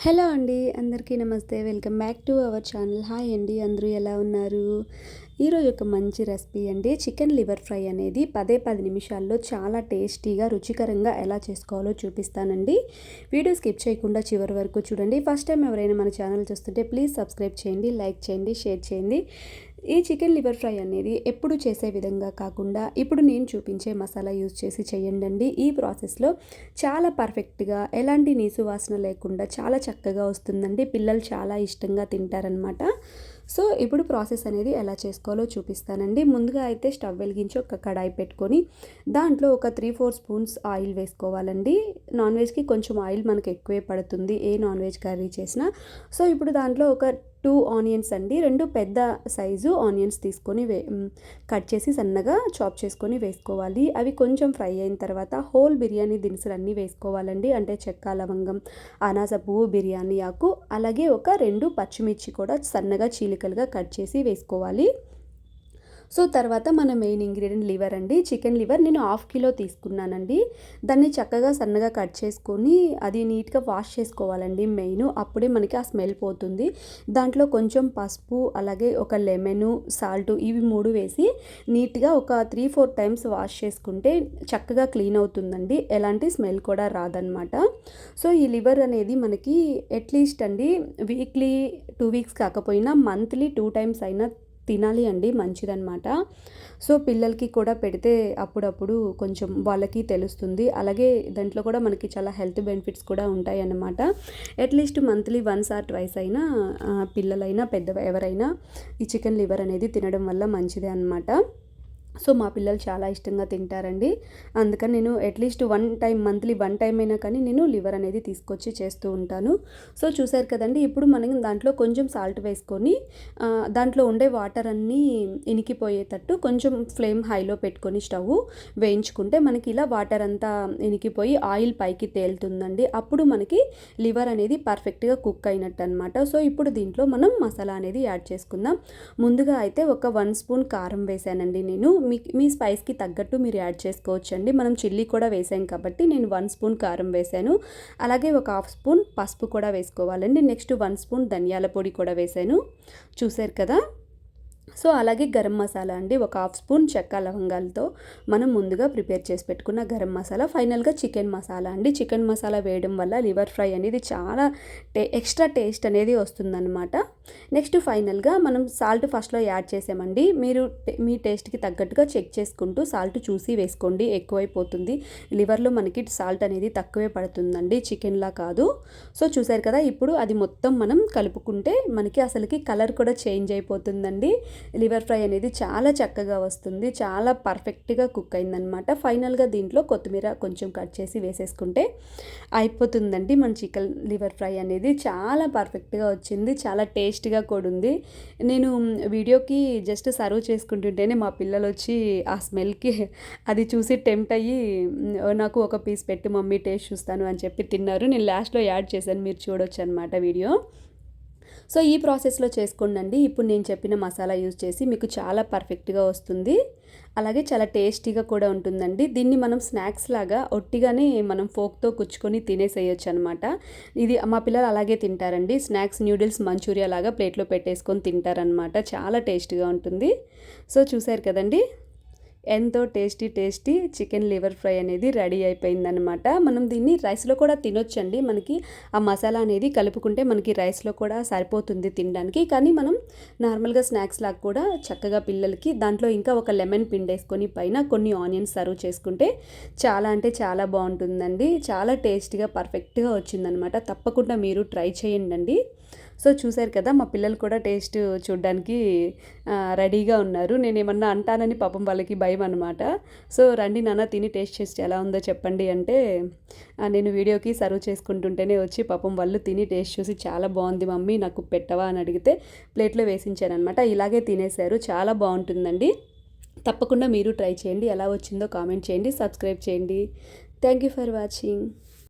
Hello అండి అందరికీ నమస్తే. Welcome back to our channel. Hi అండి అందరూ ఎలా ఉన్నారు? ఈరోజు ఒక మంచి రెసిపీ అండి. చికెన్ లివర్ ఫ్రై అనేది పదే పది నిమిషాల్లో చాలా టేస్టీగా రుచికరంగా ఎలా చేసుకోవాలో చూపిస్తానండి. వీడియో స్కిప్ చేయకుండా చివరి వరకు చూడండి. ఫస్ట్ టైం ఎవరైనా మన ఛానల్ చూస్తుంటే ప్లీజ్ సబ్స్క్రైబ్ చేయండి లైక్ చేయండి షేర్ చేయండి. ఈ చికెన్ లివర్ ఫ్రై అనేది ఎప్పుడు చేసే విధంగా కాకుండా ఇప్పుడు నేను చూపించే మసాలా యూజ్ చేసి చేయండి ఈ ప్రాసెస్లో చాలా పర్ఫెక్ట్గా ఎలాంటి నీసు వాసన లేకుండా చాలా చక్కగా వస్తుందండి. పిల్లలు చాలా ఇష్టంగా తింటారనమాట సో ఇప్పుడు ప్రాసెస్ అనేది ఎలా చేసుకోవాలో చూపిస్తానండి. ముందుగా అయితే స్టవ్ వెలిగించి ఒక కడాయి పెట్టుకొని దాంట్లో ఒక త్రీ ఫోర్ స్పూన్స్ ఆయిల్ వేసుకోవాలండి. నాన్ వెజ్కి కొంచెం ఆయిల్ మనకు ఎక్కువే పడుతుంది ఏ నాన్ వెజ్ కర్రీ చేసినా. సో ఇప్పుడు దాంట్లో ఒక టూ ఆనియన్స్ అండి రెండు పెద్ద సైజు ఆనియన్స్ తీసుకొని వే కట్ చేసి సన్నగా చాప్ చేసుకొని వేసుకోవాలి. అవి కొంచెం ఫ్రై అయిన తర్వాత హోల్ బిర్యానీ దినుసులు అన్నీ వేసుకోవాలండి. అంటే చెక్క లవంగం అనాస పువ్వు బిర్యానీ ఆకు అలాగే ఒక రెండు పచ్చిమిర్చి కూడా సన్నగా చీలిక వర్టికల్గా కట్ చేసి వేసుకోవాలి. సో తర్వాత మన మెయిన్ ఇంగ్రీడియంట్ లివర్ అండి. చికెన్ లివర్ నేను హాఫ్ కిలో తీసుకున్నానండి. దాన్ని చక్కగా సన్నగా కట్ చేసుకొని అది నీట్గా వాష్ చేసుకోవాలండి మెయిన్ అప్పుడే మనకి ఆ స్మెల్ పోతుంది. దాంట్లో కొంచెం పసుపు అలాగే ఒక లెమను సాల్ట్ ఇవి మూడు వేసి నీట్గా ఒక త్రీ ఫోర్ టైమ్స్ వాష్ చేసుకుంటే చక్కగా క్లీన్ అవుతుందండి. ఎలాంటి స్మెల్ కూడా రాదనమాట సో ఈ లివర్ అనేది మనకి అట్లీస్ట్ అండి వీక్లీ టూ వీక్స్ కాకపోయినా మంత్లీ టూ టైమ్స్ అయినా తినాలి అండి మంచిదనమాట సో పిల్లలకి కూడా పెడితే అప్పుడప్పుడు కొంచెం వాళ్ళకి తెలుస్తుంది. అలాగే దాంట్లో కూడా మనకి చాలా హెల్త్ బెనిఫిట్స్ కూడా ఉంటాయి అన్నమాట at least monthly once or twice అయినా పిల్లలైనా పెద్ద ఎవరైనా ఈ చికెన్ లివర్ అనేది తినడం వల్ల మంచిదే అనమాట సో మా పిల్లలు చాలా ఇష్టంగా తింటారండి. అందుకని నేను at least one time monthly one time అయినా కానీ నేను లివర్ అనేది తీసుకొచ్చి చేస్తూ ఉంటాను. సో చూసారు కదండి ఇప్పుడు మనం దాంట్లో కొంచెం సాల్ట్ వేసుకొని దాంట్లో ఉండే వాటర్ అన్నీ ఇనికిపోయేటట్టు కొంచెం ఫ్లేమ్ హైలో పెట్టుకొని స్టవ్ వేయించుకుంటే మనకి ఇలా వాటర్ అంతా ఇనికిపోయి ఆయిల్ పైకి తేలుతుందండి. అప్పుడు మనకి లివర్ అనేది పర్ఫెక్ట్గా కుక్ అయినట్టు అనమాట సో ఇప్పుడు దీంట్లో మనం మసాలా అనేది యాడ్ చేసుకుందాం. ముందుగా అయితే ఒక వన్ స్పూన్ కారం వేసానండి నేను. మీ మీ స్పైస్కి తగ్గట్టు మీరు యాడ్ చేసుకోవచ్చండి. మనం చిల్లీ కూడా వేసాం కాబట్టి నేను వన్ స్పూన్ కారం వేసాను. అలాగే ఒక హాఫ్ స్పూన్ పసుపు కూడా వేసుకోవాలండి. నెక్స్ట్ వన్ స్పూన్ ధనియాల పొడి కూడా వేసాను. చూసారు కదా? సో అలాగే గరం మసాలా అండి. ఒక హాఫ్ స్పూన్ చెక్క లవంగాలతో మనం ముందుగా ప్రిపేర్ చేసి పెట్టుకున్న గరం మసాలా. ఫైనల్గా చికెన్ మసాలా అండి. చికెన్ మసాలా వేయడం వల్ల లివర్ ఫ్రై అనేది చాలా టే ఎక్స్ట్రా టేస్ట్ అనేది వస్తుందన్నమాట. నెక్స్ట్ ఫైనల్గా మనం సాల్ట్ ఫస్ట్లో యాడ్ చేసామండి. మీరు మీ టేస్ట్కి తగ్గట్టుగా చెక్ చేసుకుంటూ సాల్ట్ చూసి వేసుకోండి. ఎక్కువైపోతుంది. లివర్లో మనకి సాల్ట్ అనేది తక్కువే పడుతుందండి. చికెన్లా కాదు. సో చూసారు కదా ఇప్పుడు అది మొత్తం మనం కలుపుకుంటే మనకి అసలుకి కలర్ కూడా చేంజ్ అయిపోతుందండి. లివర్ ఫ్రై అనేది చాలా చక్కగా వస్తుంది. చాలా పర్ఫెక్ట్గా కుక్ అయిందనమాట ఫైనల్గా దీంట్లో కొత్తిమీర కొంచెం కట్ చేసి వేసేసుకుంటే అయిపోతుందండి. మన చికెన్ లివర్ ఫ్రై అనేది చాలా పర్ఫెక్ట్గా వచ్చింది. చాలా టేస్ట్గా కూడా ఉంది. నేను వీడియోకి జస్ట్ సర్వ్ చేసుకుంటుంటేనే మా పిల్లలు వచ్చి ఆ స్మెల్కి అది చూసి టెంప్ట్ అయ్యి నాకు ఒక పీస్ పెట్టి మమ్మీ టేస్ట్ చూస్తాను అని చెప్పి తిన్నారు. నేను లాస్ట్లో యాడ్ చేశాను. మీరు చూడొచ్చు అనమాట వీడియో. సో ఈ ప్రాసెస్లో చేసుకోండి ఇప్పుడు నేను చెప్పిన మసాలా యూజ్ చేసి మీకు చాలా పర్ఫెక్ట్గా వస్తుంది. అలాగే చాలా టేస్టీగా కూడా ఉంటుందండి. దీన్ని మనం స్నాక్స్ లాగా ఒట్టిగానే మనం ఫోక్తో కుచ్చుకొని తినేసేయచ్చు అనమాట ఇది మా పిల్లలు అలాగే తింటారండి. స్నాక్స్ న్యూడిల్స్ మంచూరియా లాగా ప్లేట్లో పెట్టేసుకొని తింటారనమాట. చాలా టేస్టీగా ఉంటుంది. సో చూసారు కదండి? ఎంతో tasty tasty chicken liver fry అనేది రెడీ అయిపోయిందనమాట మనం దీన్ని రైస్లో కూడా తినొచ్చండి. మనకి ఆ మసాలా అనేది కలుపుకుంటే మనకి రైస్లో కూడా సరిపోతుంది తినడానికి. కానీ మనం నార్మల్గా స్నాక్స్ లాగా కూడా చక్కగా పిల్లలకి దాంట్లో ఇంకా ఒక లెమన్ పిండేసుకొని పైన కొన్ని ఆనియన్స్ సర్వ్ చేసుకుంటే చాలా అంటే చాలా బాగుంటుందండి. చాలా టేస్టీగా పర్ఫెక్ట్గా వచ్చిందనమాట తప్పకుండా మీరు ట్రై చేయండి సో చూశారు కదా మా పిల్లలు కూడా టేస్ట్ చూడడానికి రెడీగా ఉన్నారు. నేను ఏమన్నా అంటానని పాపం వాళ్ళకి భయం అనమాట సో రండి నాన్న తిని టేస్ట్ చేసి ఎలా ఉందో చెప్పండి అంటే నేను వీడియోకి సర్వ్ చేసుకుంటుంటేనే వచ్చి పాపం వాళ్ళు తిని టేస్ట్ చూసి చాలా బాగుంది మమ్మీ నాకు పెట్టవా అని అడిగితే ప్లేట్లో వేసించాను అనమాట ఇలాగే తినేశారు చాలా బాగుంటుందండి. తప్పకుండా మీరు ట్రై చేయండి ఎలా వచ్చిందో కామెంట్ చేయండి సబ్స్క్రైబ్ చేయండి. Thank you for watching.